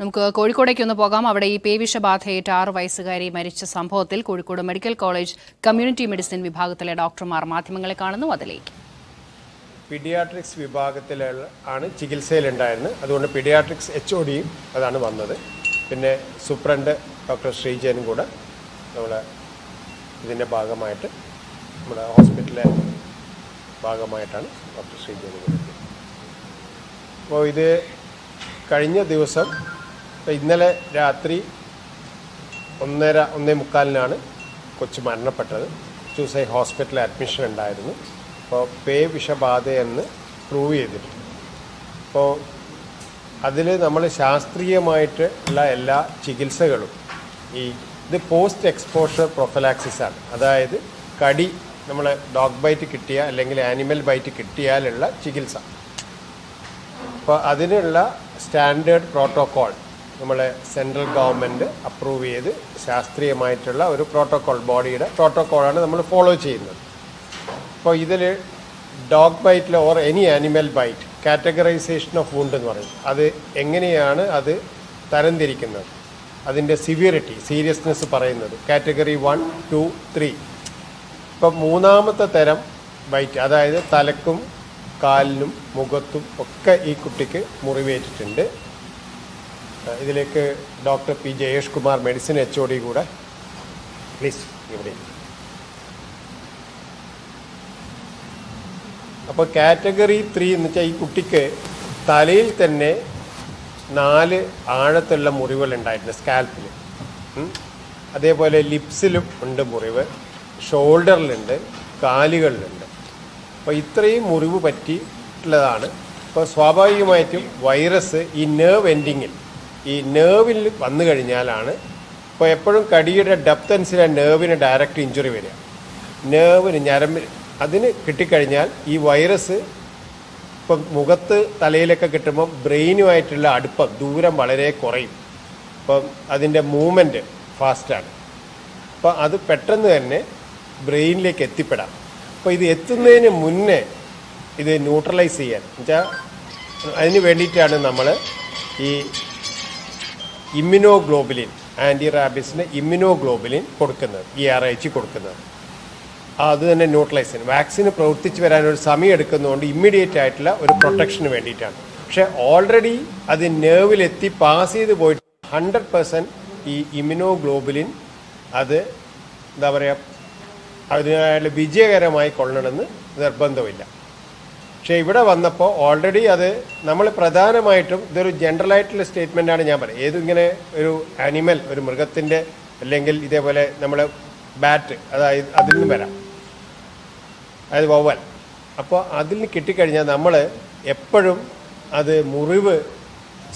നമുക്ക് കോഴിക്കോടേക്ക് ഒന്ന് പോകാം. അവിടെ ഈ പേവിഷബാധയേറ്റ ആറ് വയസ്സുകാരി മരിച്ച സംഭവത്തിൽ Kozhikode medical college community medicine വിഭാഗത്തിലെ ഡോക്ടർമാർ മാധ്യമങ്ങളെ കാണുന്നു. അതിലേക്ക്. പീഡിയാട്രിക്സ് വിഭാഗത്തിലുള്ള ആണ് ചികിത്സയിലുണ്ടായിരുന്നത്. അതുകൊണ്ട് പീഡിയാട്രിക്സ് എച്ച് ഒ ഡിയും അതാണ് വന്നത്. പിന്നെ സൂപ്രണ്ട് ഡോക്ടർ ശ്രീജയനും കൂടെ നമ്മൾ ഇതിന്റെ ഭാഗമായിട്ട് നമ്മുടെ ഹോസ്പിറ്റലിലെ ഭാഗമായിട്ടാണ് ഡോക്ടർ ശ്രീജയനും കൂടെ. അപ്പോൾ ഇത് കഴിഞ്ഞ ദിവസം ഇന്നലെ രാത്രി ഒന്നര ഒന്നേ മുക്കാലിനാണ് കൊച്ചു മരണപ്പെട്ടത്. ചൂസൈ ഹോസ്പിറ്റലിൽ അഡ്മിഷൻ ഉണ്ടായിരുന്നു. അപ്പോൾ പേ വിഷബാധയെന്ന് പ്രൂവ് ചെയ്തിട്ടുണ്ട് അപ്പോൾ അതിൽ നമ്മൾ ശാസ്ത്രീയമായിട്ട് ഉള്ള എല്ലാ ചികിത്സകളും ഈ ഇത് പോസ്റ്റ് എക്സ്പോഷർ പ്രൊഫലാക്സിസ് ആണ്. അതായത് കടി നമ്മൾ ഡോഗ് ബൈറ്റ് കിട്ടിയ അല്ലെങ്കിൽ ആനിമൽ ബൈറ്റ് കിട്ടിയാലുള്ള ചികിത്സ. അപ്പോൾ അതിനുള്ള സ്റ്റാൻഡേർഡ് പ്രോട്ടോക്കോൾ നമ്മളെ സെൻട്രൽ ഗവൺമെന്റ് അപ്രൂവ് ചെയ്ത് ശാസ്ത്രീയമായിട്ടുള്ള ഒരു പ്രോട്ടോക്കോൾ ബോഡിയുടെ പ്രോട്ടോക്കോളാണ് നമ്മൾ ഫോളോ ചെയ്യുന്നത്. അപ്പോൾ ഇതിൽ dog ബൈറ്റിൽ or any animal bite categorization of wound എന്ന് പറയും. അത് എങ്ങനെയാണ് അത് തരംതിരിക്കുന്നത്? അതിന്റെ സിവിയറിറ്റി സീരിയസ്നെസ് പറയുന്നത്. കാറ്റഗറി വൺ ടു ത്രീ ഇപ്പം മൂന്നാമത്തെ തരം ബൈറ്റ് അതായത് തലക്കും കാലിനും മുഖത്തും ഒക്കെ ഈ കുട്ടിക്ക് മുറിവേറ്റിട്ടുണ്ട്. ഇതിലേക്ക് doctor P Jayesh Kumar medicine H O D കൂടെ. പ്ലീസ് ഇവിടെ. അപ്പോൾ കാറ്റഗറി ത്രീ എന്ന് വെച്ചാൽ ഈ കുട്ടിക്ക് തലയിൽ തന്നെ നാല് ആഴത്തുള്ള മുറിവുകൾ ഉണ്ടായിട്ടുണ്ട് സ്കാൽപ്പിൽ അതേപോലെ ലിപ്സിലും ഉണ്ട് മുറിവ് ഷോൾഡറിലുണ്ട് കാലുകളിലുണ്ട്. അപ്പോൾ ഇത്രയും മുറിവ് പറ്റിയിട്ടുള്ളതാണ്. അപ്പോൾ സ്വാഭാവികമായിട്ടും വൈറസ് ഈ നേർവ് എൻഡിങ്ങിൽ ഈ നേർവിൽ വന്നു കഴിഞ്ഞാലാണ് ഇപ്പോൾ എപ്പോഴും കടിയുടെ ഡെപ്ത് അനുസരിച്ച് നേർവിന് ഡയറക്റ്റ് ഇഞ്ചുറി വരിക. നേർവിന് ഞരമ്പിന് അതിന് കിട്ടിക്കഴിഞ്ഞാൽ ഈ വൈറസ് ഇപ്പം മുഖത്ത് തലയിലൊക്കെ കിട്ടുമ്പോൾ ബ്രെയിനുമായിട്ടുള്ള അടുപ്പം ദൂരം വളരെ കുറയും. അപ്പം അതിന്റെ മൂവ്മെന്റ് ഫാസ്റ്റാണ് അപ്പോൾ അത് പെട്ടെന്ന് തന്നെ ബ്രെയിനിലേക്ക് എത്തിപ്പെടാം. അപ്പോൾ ഇത് എത്തുന്നതിന് മുന്നേ ഇത് ന്യൂട്രലൈസ് ചെയ്യാൻ. എന്നുവെച്ചാൽ അതിന് വേണ്ടിയിട്ടാണ് നമ്മൾ ഈ ഇമ്മ്യൂണോഗ്ലോബുലിൻ ആന്റി റാബിസിന് ഇമ്മ്യൂണോഗ്ലോബുലിൻ കൊടുക്കുന്നത് ഈ എച്ച് കൊടുക്കുന്നത്. അത് തന്നെ ന്യൂട്രലൈസ് ചെയ്യണം വാക്സിന് പ്രവർത്തിച്ച് വരാൻ ഒരു സമയം എടുക്കുന്നതുകൊണ്ട് ഇമ്മീഡിയറ്റ് ആയിട്ടുള്ള ഒരു പ്രൊട്ടക്ഷന് വേണ്ടിയിട്ടാണ്. പക്ഷേ ഓൾറെഡി അത് നേർവിലെത്തി പാസ് ചെയ്ത് പോയിട്ട് ഹൺഡ്രഡ് പെർസെന്റ് ഈ ഇമ്മ്യൂണോഗ്ലോബുലിൻ അത് എന്താ പറയുക അതിനായുള്ള വിജയകരമായി കൊള്ളണമെന്ന് നിർബന്ധമില്ല. പക്ഷേ ഇവിടെ വന്നപ്പോൾ ഓൾറെഡി അത് നമ്മൾ പ്രധാനമായിട്ടും ഇതൊരു ആയിട്ടുള്ള സ്റ്റേറ്റ്മെന്റാണ് ഞാൻ പറയുന്നത്. ഏതിങ്ങനെ ഒരു ആനിമൽ ഒരു മൃഗത്തിന്റെ അല്ലെങ്കിൽ ഇതേപോലെ നമ്മൾ ബാറ്റ് അതായത് അതിൽ നിന്ന് വരാം. അതായത് വവൽ അപ്പോൾ അതിൽ നിന്ന് കിട്ടിക്കഴിഞ്ഞാൽ നമ്മൾ എപ്പോഴും അത് മുറിവ്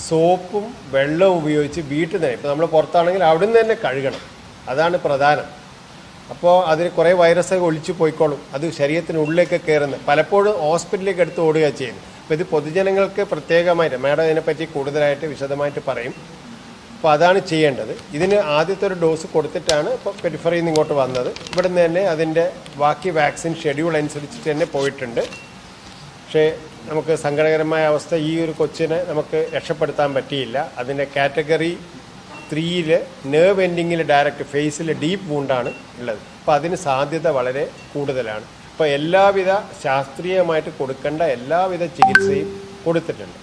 സോപ്പും വെള്ളവും ഉപയോഗിച്ച് വീട്ടിൽ നിന്ന് ഇപ്പോൾ നമ്മൾ പുറത്താണെങ്കിൽ അവിടെ നിന്ന് തന്നെ കഴുകണം. അതാണ് പ്രധാനം. അപ്പോൾ അതിന് കുറേ വൈറസൊക്കെ ഒളിച്ചു പോയിക്കോളും. അത് ശരീരത്തിനുള്ളിലേക്ക് കയറുന്നത് പലപ്പോഴും ഹോസ്പിറ്റലിലേക്ക് എടുത്ത് ഓടുക ചെയ്യുന്നത്. അപ്പോൾ ഇത് പൊതുജനങ്ങൾക്ക് പ്രത്യേകമായിട്ട് മാഡം ഇതിനെപ്പറ്റി കൂടുതലായിട്ട് വിശദമായിട്ട് പറയും. അപ്പോൾ അതാണ് ചെയ്യേണ്ടത്. ഇതിന് ആദ്യത്തെ ഒരു ഡോസ് കൊടുത്തിട്ടാണ് ഇപ്പോൾ പെരിഫറിയിൽ നിന്ന് ഇങ്ങോട്ട് വന്നത്. ഇവിടുന്ന് തന്നെ അതിന്റെ ബാക്കി വാക്സിൻ ഷെഡ്യൂൾ അനുസരിച്ചിട്ട് തന്നെ പോയിട്ടുണ്ട്. പക്ഷേ നമുക്ക് സങ്കടകരമായ അവസ്ഥ ഈ ഒരു കൊച്ചിനെ നമുക്ക് രക്ഷപ്പെടുത്താൻ പറ്റിയില്ല. അതിന്റെ കാറ്റഗറി ത്രീയിൽ നേർവ് എൻഡിങ്ങിൽ ഡയറക്റ്റ് ഫേസിൽ ഡീപ്പ് വൂണ്ടാണ് ഉള്ളത്. അപ്പോൾ അതിന് സാധ്യത വളരെ കൂടുതലാണ്. അപ്പോൾ എല്ലാവിധ ശാസ്ത്രീയമായിട്ട് കൊടുക്കേണ്ട എല്ലാവിധ ചികിത്സയും കൊടുത്തിട്ടുണ്ട്.